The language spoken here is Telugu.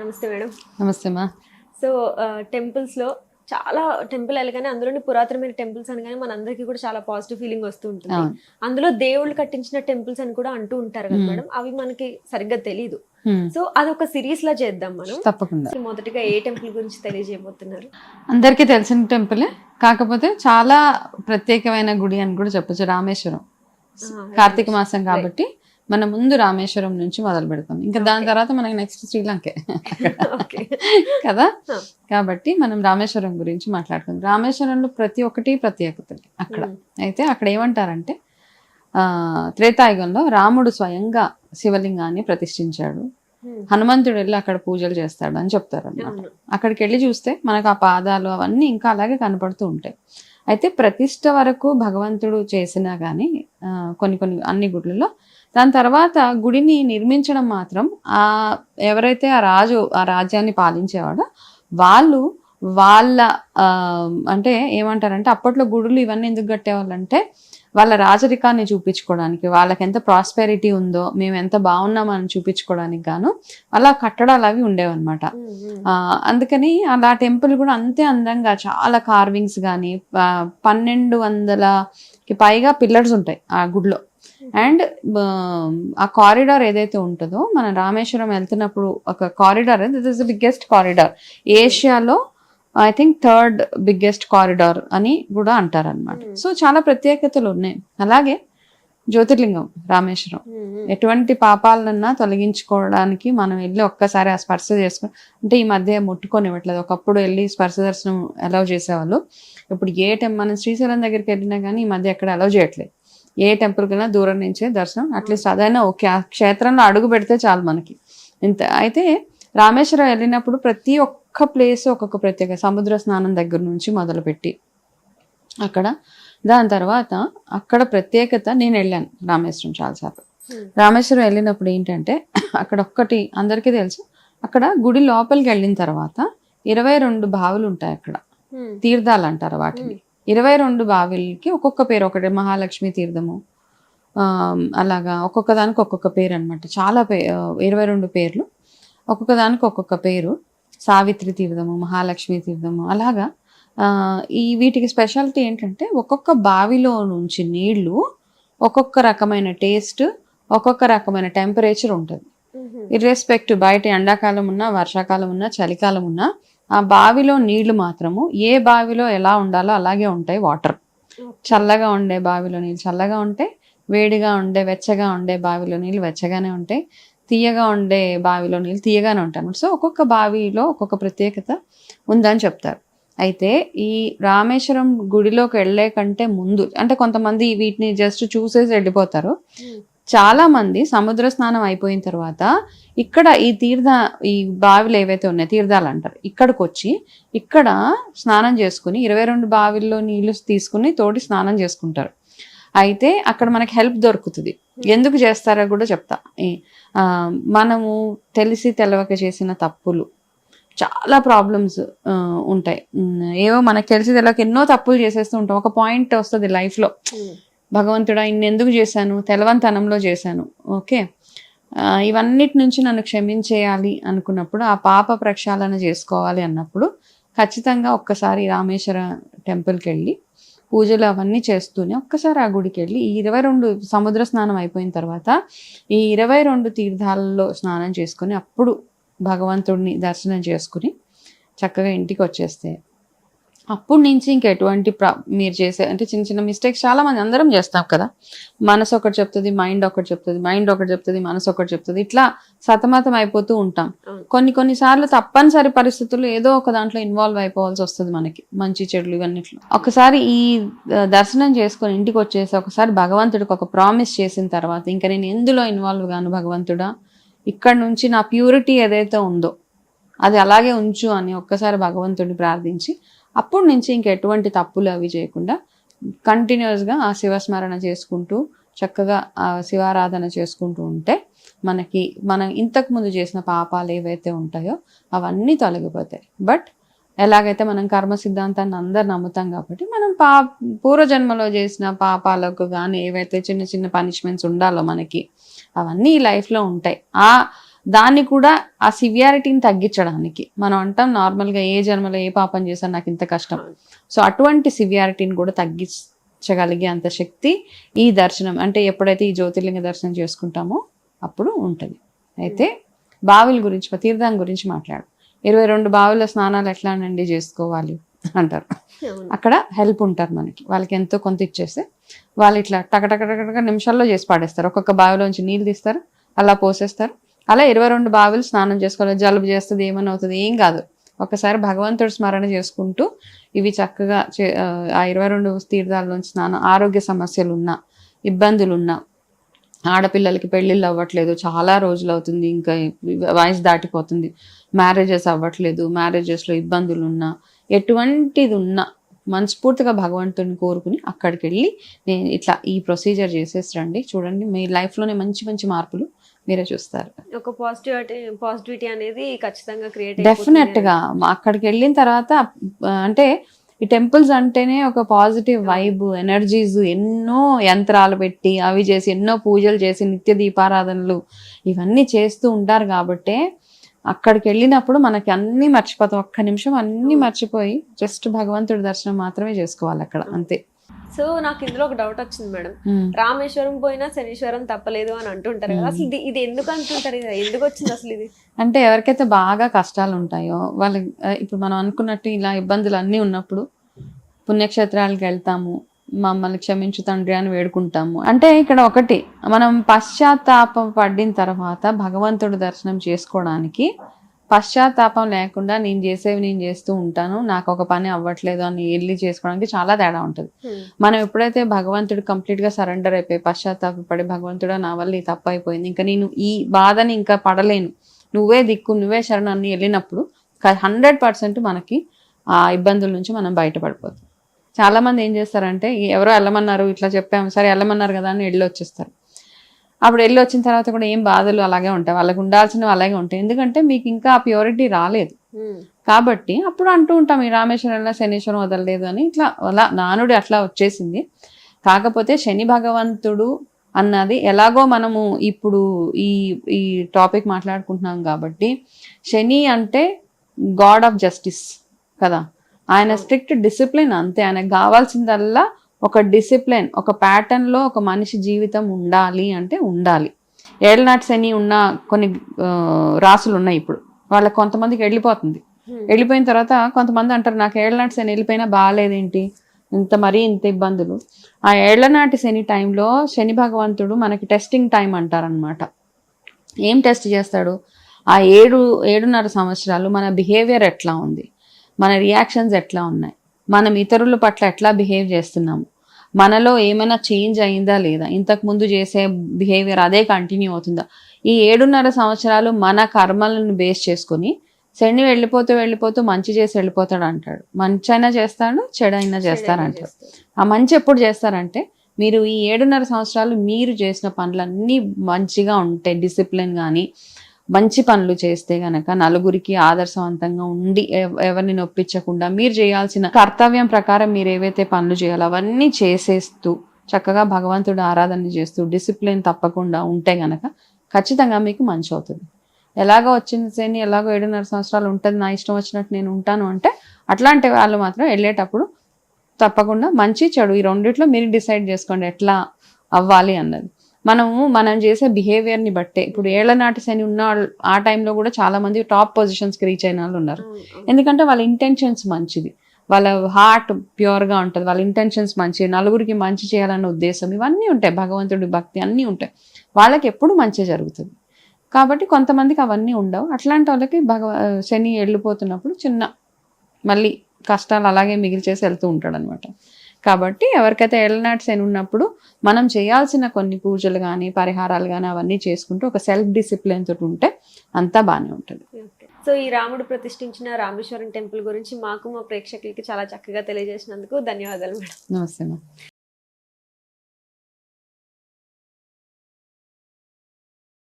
నమస్తే మేడం. నమస్తే మా. సో టెంపుల్స్లో చాలా టెంపుల్ వెళ్ళగానే అందులోని పురాతనమైన టెంపుల్స్ అనగానే మన అందరికీ కూడా చాలా పాజిటివ్ ఫీలింగ్ వస్తూ ఉంటుంది. అందులో దేవుళ్ళు కట్టించిన టెంపుల్స్ అని కూడా అంటూ ఉంటారు కదా. మేడం. అవి మనకి సరిగ్గా తెలియదు. సో అదొక సిరీస్ లా చేద్దాం మనం. తప్పకుండా. మొదటిగా ఏ టెంపుల్ గురించి తెలియజేయబోతున్నారు? అందరికీ తెలిసిన టెంపులే. కాకపోతే చాలా ప్రత్యేకమైన గుడి అని కూడా చెప్పొచ్చు. రామేశ్వరం. కార్తీక మాసం కాబట్టి మనం ముందు రామేశ్వరం నుంచి మొదలు పెడతాం. ఇంకా దాని. తర్వాత మనకి నెక్స్ట్ శ్రీలంకే. కదా. కాబట్టి మనం రామేశ్వరం గురించి మాట్లాడుకుందాం. రామేశ్వరంలో ప్రతి ఒక్కటి ప్రత్యేకత అక్కడ. అయితే అక్కడ ఏమంటారంటే ఆ త్రేతాయుగంలో రాముడు స్వయంగా శివలింగాన్ని ప్రతిష్ఠించాడు. హనుమంతుడు వెళ్ళి అక్కడ పూజలు చేస్తాడు అని చెప్తారు అన్నమాట అక్కడికి వెళ్ళి చూస్తే మనకు ఆ పాదాలు అవన్నీ ఇంకా అలాగే కనపడుతూ ఉంటాయి. అయితే ప్రతిష్ట వరకు భగవంతుడు చేసినా కానీ కొన్ని కొన్ని అన్ని గుడ్లలో దాని తర్వాత గుడిని నిర్మించడం మాత్రం ఆ ఎవరైతే ఆ రాజు ఆ రాజ్యాన్ని పాలించేవాడో వాళ్ళు వాళ్ళ అంటే ఏమంటారంటే అప్పట్లో గుడులు ఇవన్నీ ఎందుకు కట్టేవాళ్ళంటే వాళ్ళ రాజరికాన్ని చూపించుకోవడానికి వాళ్ళకి ఎంత ప్రాస్పెరిటీ ఉందో మేము ఎంత బాగున్నామని చూపించుకోవడానికి గాను అలా కట్టడాలు అవి ఉండేవన్నమాట. ఆ, అందుకని అలా టెంపుల్ కూడా అంతే అందంగా చాలా కార్వింగ్స్ కానీ పన్నెండు వందలకి పైగా పిల్లర్స్ ఉంటాయి ఆ గుడిలో. అండ్ ఆ కారిడార్ ఏదైతే ఉంటుందో మన రామేశ్వరం వెళ్తున్నప్పుడు ఒక corridor this is biggest corridor ఏషియాలో I think third biggest corridor అని కూడా అంటారు అనమాట Hmm. సో చాలా ప్రత్యేకతలు ఉన్నాయి. అలాగే జ్యోతిర్లింగం రామేశ్వరం. ఎటువంటి పాపాలన్నా తొలగించుకోవడానికి మనం వెళ్ళి ఒక్కసారి ఆ స్పర్శ చేసుకుని అంటే ఈ మధ్య ముట్టుకొని ఇవ్వట్లేదు. ఒకప్పుడు వెళ్ళి స్పర్శ దర్శనం అలౌ చేసేవాళ్ళు. ఇప్పుడు ఏ టెం మనం శ్రీశైలం దగ్గరికి వెళ్ళినా కానీ ఈ మధ్య ఎక్కడ అలౌ చేయట్లేదు. ఏ టెంపుల్ కన్నా దూరం నుంచే దర్శనం అట్లీస్ట్ అదైనా ఓకే. ఆ క్షేత్రంలో అడుగు పెడితే చాలు మనకి. ఇంత అయితే రామేశ్వరం వెళ్ళినప్పుడు ప్రతి ఒక్క ప్లేస్ ఒక్కొక్క ప్రత్యేక సముద్ర స్నానం దగ్గర నుంచి మొదలుపెట్టి అక్కడ దాని తర్వాత అక్కడ ప్రత్యేకత నేను వెళ్ళాను రామేశ్వరం చాలాసార్లు. రామేశ్వరం వెళ్ళినప్పుడు ఏంటంటే అక్కడ ఒక్కటి అందరికీ తెలుసు. అక్కడ గుడి లోపలికి వెళ్ళిన తర్వాత ఇరవై రెండు బావులు ఉంటాయి అక్కడ. తీర్థాలు అంటారు వాటిని. ఇరవై రెండు బావిలకి ఒక్కొక్క పేరు ఒకటి మహాలక్ష్మి తీర్థము. అలాగా ఒక్కొక్క దానికి ఒక్కొక్క పేరు అనమాట చాలా పే ఇరవై రెండు పేర్లు. ఒక్కొక్క దానికి ఒక్కొక్క పేరు. సావిత్రి తీర్థము మహాలక్ష్మి తీర్థము అలాగా ఆ, ఈ వీటికి స్పెషాలిటీ ఏంటంటే ఒక్కొక్క బావిలో నుంచి నీళ్ళు ఒక్కొక్క రకమైన టేస్ట్ ఒక్కొక్క రకమైన టెంపరేచర్ ఉంటుంది. ఇర్రెస్పెక్టివ్ బయట ఎండాకాలం ఉన్నా వర్షాకాలం ఉన్నా చలికాలం ఉన్నా ఆ బావిలో నీళ్ళు మాత్రము ఏ బావిలో ఎలా ఉండాలో అలాగే ఉంటాయి వాటర్. చల్లగా ఉండే బావిలో నీళ్ళు చల్లగా ఉంటాయి వేడిగా ఉండే వెచ్చగా ఉండే బావిలో నీళ్ళు వెచ్చగానే ఉంటాయి. తీయగా ఉండే బావిలో నీళ్ళు తీయగానే ఉంటాయి. సో ఒక్కొక్క బావిలో ఒక్కొక్క ప్రత్యేకత ఉందని చెప్తారు. అయితే ఈ రామేశ్వరం గుడిలోకి వెళ్ళే కంటే ముందు అంటే కొంతమంది వీటిని జస్ట్ చూసేసి వెళ్ళిపోతారు. చాలా మంది సముద్ర స్నానం అయిపోయిన తర్వాత ఇక్కడ ఈ తీర్థ ఈ బావిలు ఏవైతే ఉన్నాయో తీర్థాలు అంటారు ఇక్కడికి వచ్చి ఇక్కడ స్నానం చేసుకుని ఇరవై రెండు బావిల్లో నీళ్ళు తీసుకుని తోటి స్నానం చేసుకుంటారు. అయితే అక్కడ మనకి హెల్ప్ దొరుకుతుంది. ఎందుకు చేస్తారో కూడా చెప్తా. మనము తెలిసి తెలవక చేసిన తప్పులు చాలా ప్రాబ్లమ్స్ ఉంటాయి. ఏవో మనకు తెలిసి తెలవక ఎన్నో తప్పులు చేసేస్తూ ఉంటాం. ఒక పాయింట్ వస్తుంది లైఫ్లో భగవంతుడా ఇన్ని ఎందుకు చేశాను? తెలవంతనంలో చేశాను. ఓకే? ఇవన్నిటి నుంచి నన్ను క్షమించేయాలి అనుకున్నప్పుడు ఆ పాప ప్రక్షాళన చేసుకోవాలి అన్నప్పుడు ఖచ్చితంగా ఒక్కసారి రామేశ్వర టెంపుల్కి వెళ్ళి పూజలు అవన్నీ చేస్తూనే ఒక్కసారి ఆ గుడికి వెళ్ళి ఈ ఇరవై రెండు సముద్ర స్నానం అయిపోయిన తర్వాత ఈ ఇరవై రెండు తీర్థాలలో స్నానం చేసుకొని అప్పుడు భగవంతుడిని దర్శనం చేసుకుని చక్కగా ఇంటికి వచ్చేస్తే అప్పటి నుంచి ఇంక ఎటువంటి ప్రా మీరు చేసే అంటే చిన్న చిన్న మిస్టేక్స్ చాలా మంది అందరం చేస్తాం కదా. మనసు ఒకటి చెప్తుంది మైండ్ ఒకటి చెప్తుంది మైండ్ ఒకటి చెప్తుంది మనసు ఒకటి చెప్తుంది. ఇట్లా సతమతం అయిపోతూ ఉంటాం. కొన్ని కొన్ని సార్లు తప్పనిసరి పరిస్థితుల్లో ఏదో ఒక దాంట్లో ఇన్వాల్వ్ అయిపోవాల్సి వస్తుంది మనకి. మంచి చెడులు ఇవన్నిట్లో. ఒకసారి ఈ దర్శనం చేసుకొని ఇంటికి వచ్చేసి ఒకసారి భగవంతుడికి ఒక ప్రామిస్ చేసిన తర్వాత ఇంకా నేను ఎందులో ఇన్వాల్వ్ గాను భగవంతుడా? ఇక్కడ నుంచి నా ప్యూరిటీ ఏదైతే ఉందో అది అలాగే ఉంచు అని ఒక్కసారి భగవంతుడిని ప్రార్థించి అప్పటి నుంచి ఇంక ఎటువంటి తప్పులు అవి చేయకుండా కంటిన్యూస్గా ఆ శివస్మరణ చేసుకుంటూ చక్కగా ఆ శివారాధన చేసుకుంటూ ఉంటే మనకి మనం ఇంతకు ముందు చేసిన పాపాలు ఏవైతే ఉంటాయో అవన్నీ తొలగిపోతాయి. బట్ ఎలాగైతే మనం కర్మ సిద్ధాంతాన్ని అందరు నమ్ముతాం కాబట్టి మనం పా పూర్వజన్మలో చేసిన పాపాలకు కానీ ఏవైతే చిన్న చిన్న పనిష్మెంట్స్ ఉండాలో మనకి అవన్నీ ఈ లైఫ్లో ఉంటాయి. ఆ దాన్ని కూడా ఆ సివియారిటీని తగ్గించడానికి. మనం అంటాం నార్మల్గా ఏ జన్మలో ఏ పాపం చేశాను నాకు ఇంత కష్టం. సో అటువంటి సివియారిటీని కూడా తగ్గించగలిగే అంత శక్తి ఈ దర్శనం అంటే ఎప్పుడైతే ఈ జ్యోతిర్లింగ దర్శనం చేసుకుంటామో అప్పుడు ఉంటుంది. అయితే బావిల గురించి తీర్థం గురించి మాట్లాడు. ఇరవై రెండు బావిల స్నానాలు ఎట్లానండి చేసుకోవాలి అంటారు. అక్కడ హెల్ప్ ఉంటారు మనకి. వాళ్ళకి ఎంతో కొంత ఇచ్చేస్తే వాళ్ళు ఇట్లా టకటకటక నిమిషాల్లో చేసి పాడేస్తారు. ఒక్కొక్క బావిలోంచి నీళ్ళు తీస్తారు అలా పోసేస్తారు. అలా ఇరవై రెండు బావిలు స్నానం చేసుకోవాలి. జలుబు చేస్తుంది ఏమనవుతుంది అవుతుంది ఏం కాదు. ఒకసారి భగవంతుడు స్మరణ చేసుకుంటూ ఇవి చక్కగా చే- ఆ, ఆ ఇరవై రెండు తీర్థాల్లోంచి స్నానం ఆరోగ్య సమస్యలు ఉన్నా ఇబ్బందులు ఉన్నా ఆడపిల్లలకి పెళ్ళిళ్ళు అవ్వట్లేదు. చాలా రోజులు అవుతుంది. ఇంకా వయసు దాటిపోతుంది. మ్యారేజెస్ అవ్వట్లేదు. మ్యారేజెస్లో ఇబ్బందులు ఉన్నా ఎటువంటిది ఉన్నా మనస్ఫూర్తిగా భగవంతుని కోరుకుని అక్కడికి వెళ్ళి నేను ఇట్లా ఈ ప్రొసీజర్ చేసేసి రండి చూడండి మీ లైఫ్లోనే మంచి మంచి మార్పులు మీరే చూస్తారు. ఒక పాజిటివిటీ పాజిటివిటీ అనేది ఖచ్చితంగా క్రియేట్ డెఫినెట్గా మా అక్కడికి వెళ్ళిన తర్వాత అంటే ఈ టెంపుల్స్ అంటేనే ఒక పాజిటివ్ వైబ్ ఎనర్జీస్ ఎన్నో యంత్రాలు పెట్టి అవి చేసి ఎన్నో పూజలు చేసి నిత్య దీపారాధనలు ఇవన్నీ చేస్తూ ఉంటారు కాబట్టే అక్కడికి వెళ్ళినప్పుడు మనకి అన్ని మర్చిపోతాం. ఒక్క నిమిషం అన్ని మర్చిపోయి జస్ట్ భగవంతుడి దర్శనం మాత్రమే చేసుకోవాలి అక్కడ. అంతే. సో నాకు ఇందులో ఒక డౌట్ వచ్చింది మేడం. రామేశ్వరం పోయినా శనీశ్వరం తప్పలేదు అని అంటుంటారు కదా. అసలు ఇది ఇది ఎందుకు అంటుంటారు? ఇది ఎందుకు వచ్చింది అసలు ఇది? అంటే ఎవరికైతే బాగా కష్టాలు ఉంటాయో వాళ్ళకి ఆ, ఇప్పుడు మనం అనుకున్నట్టు ఇలా ఇబ్బందులు అన్నీ ఉన్నప్పుడు పుణ్యక్షేత్రాలకు వెళ్తాము. మమ్మల్ని క్షమించు తండ్రి అని వేడుకుంటాము. అంటే ఇక్కడ ఒకటి మనం పశ్చాత్తాపం పడిన తర్వాత భగవంతుడి దర్శనం చేసుకోవడానికి పశ్చాత్తాపం లేకుండా నేను చేసేవి నేను చేస్తూ ఉంటాను నాకు ఒక పని అవ్వట్లేదు అని వెళ్ళి చేసుకోవడానికి చాలా తేడా ఉంటుంది. మనం ఎప్పుడైతే భగవంతుడు కంప్లీట్గా సరెండర్ అయిపోయి పశ్చాత్తాపడి భగవంతుడా నా వల్ల ఈ తప్పు అయిపోయింది ఇంకా నేను ఈ బాధని ఇంకా పడలేను నువ్వే దిక్కు నువ్వే శరణు అని వెళ్ళినప్పుడు హండ్రెడ్ పర్సెంట్ మనకి ఆ ఇబ్బందుల నుంచి మనం బయటపడిపోతాం. చాలా మంది ఏం చేస్తారంటే "ఈ ఎవరో వెళ్ళమన్నారు ఇట్లా చెప్పాము సరే వెళ్ళమన్నారు కదా అని వెళ్ళి వచ్చేస్తారు. అప్పుడు వెళ్ళి వచ్చిన తర్వాత కూడా ఏం బాధలు అలాగే ఉంటాయి. వాళ్ళకి ఉండాల్సినవి అలాగే ఉంటాయి. ఎందుకంటే మీకు ఇంకా ఆ ప్యూరిటీ రాలేదు. కాబట్టి అప్పుడు అంటూ ఉంటాం ఈ రామేశ్వరంలో శనీశ్వరం వదలలేదు అని. ఇట్లా అలా నానుడి అట్లా వచ్చేసింది. కాకపోతే శని భగవంతుడు అన్నది ఎలాగో మనము ఇప్పుడు ఈ ఈ టాపిక్ మాట్లాడుకుంటున్నాం కాబట్టి శని అంటే గాడ్ ఆఫ్ జస్టిస్ కదా. ఆయన స్ట్రిక్ట్ డిసిప్లిన్ అంతే. ఆయనకు కావాల్సిందల్లా ఒక డిసిప్లిన్ ఒక pattern లో ఒక మనిషి జీవితం ఉండాలి అంటే ఉండాలి. ఏళ్ళనాటి శని ఉన్న కొన్ని రాసులు ఉన్నాయి ఇప్పుడు. వాళ్ళకి కొంతమందికి వెళ్ళిపోతుంది. వెళ్ళిపోయిన తర్వాత కొంతమంది అంటారు నాకు ఏళ్ళనాటి శని వెళ్ళిపోయినా బాగాలేదేంటి ఇంత మరీ ఇంత ఇబ్బందులు. ఆ ఏళ్ళనాటి శని టైంలో శని భగవంతుడు మనకి టెస్టింగ్ టైం అంటారనమాట ఏం టెస్ట్ చేస్తాడు? ఆ ఏడు ఏడున్నర సంవత్సరాలు మన బిహేవియర్ ఎట్లా ఉంది? మన రియాక్షన్స్ ఎట్లా ఉన్నాయి? మనం ఇతరుల పట్ల ఎట్లా బిహేవ్ చేస్తున్నాము? మనలో ఏమైనా చేంజ్ అయిందా లేదా? ఇంతకు ముందు చేసే బిహేవియర్ అదే కంటిన్యూ అవుతుందా? ఈ ఏడున్నర సంవత్సరాలు మన కర్మలను బేస్ చేసుకొని శని వెళ్ళిపోతూ వెళ్ళిపోతూ మంచి చేసి వెళ్ళిపోతాడు అంటాడు. మంచి అయినా చేస్తాడు చెడు అయినా చేస్తారంటాడు ఆ మంచి ఎప్పుడు చేస్తారంటే మీరు ఈ ఏడున్నర సంవత్సరాలు మీరు చేసిన పనులన్నీ మంచిగా ఉంటాయి డిసిప్లిన్ కానీ మంచి పనులు చేస్తే గనక నలుగురికి ఆదర్శవంతంగా ఉండి ఎవ- ఎవరిని నొప్పించకుండా మీరు చేయాల్సిన కర్తవ్యం ప్రకారం మీరు ఏవైతే పనులు చేయాలో అవన్నీ చేసేస్తూ చక్కగా భగవంతుడు ఆరాధన చేస్తూ డిసిప్లిన్ తప్పకుండా ఉంటే గనక ఖచ్చితంగా మీకు మంచి అవుతుంది. ఎలాగో వచ్చింది శ్రేణి ఎలాగో ఏడున్నర సంవత్సరాలు ఉంటుంది నా ఇష్టం వచ్చినట్టు నేను ఉంటాను అంటే అట్లాంటి వాళ్ళు మాత్రం వెళ్ళేటప్పుడు తప్పకుండా మంచి చెడు ఈ రెండిట్లో మీరు డిసైడ్ చేసుకోండి ఎట్లా అవ్వాలి అన్నది. మనము మనం చేసే behaviour ని బట్టే. ఇప్పుడు ఏళ్ళ నాటి శని ఉన్న వాళ్ళు ఆ టైంలో కూడా చాలా మంది టాప్ పొజిషన్స్కి రీచ్ అయిన వాళ్ళు ఉన్నారు. ఎందుకంటే వాళ్ళ ఇంటెన్షన్స్ మంచిది. వాళ్ళ హార్ట్ ప్యూర్గా ఉంటుంది. వాళ్ళ ఇంటెన్షన్స్ మంచి నలుగురికి మంచి చేయాలన్న ఉద్దేశం ఇవన్నీ ఉంటాయి. భగవంతుడి భక్తి అన్నీ ఉంటాయి. వాళ్ళకి ఎప్పుడు మంచి జరుగుతుంది. కాబట్టి కొంతమందికి అవన్నీ ఉండవు. అట్లాంటి వాళ్ళకి భగవ శని వెళ్ళిపోతున్నప్పుడు చిన్న మళ్ళీ కష్టాలు అలాగే మిగిల్చేసి వెళ్తూ ఉంటాడు అనమాట కాబట్టి ఎవరికైతే ఏళ్ళనాటి శని ఉన్నప్పుడు మనం చేయాల్సిన కొన్ని పూజలు కానీ పరిహారాలు కానీ అవన్నీ చేసుకుంటూ ఒక సెల్ఫ్ డిసిప్లిన్ తోటి ఉంటే అంతా బాగానే ఉంటుంది. సో ఈ రాముడు ప్రతిష్ఠించిన రామేశ్వరం టెంపుల్ గురించి మాకు మా ప్రేక్షకులకి చాలా చక్కగా తెలియజేసినందుకు ధన్యవాదాలు మేడం. నమస్తే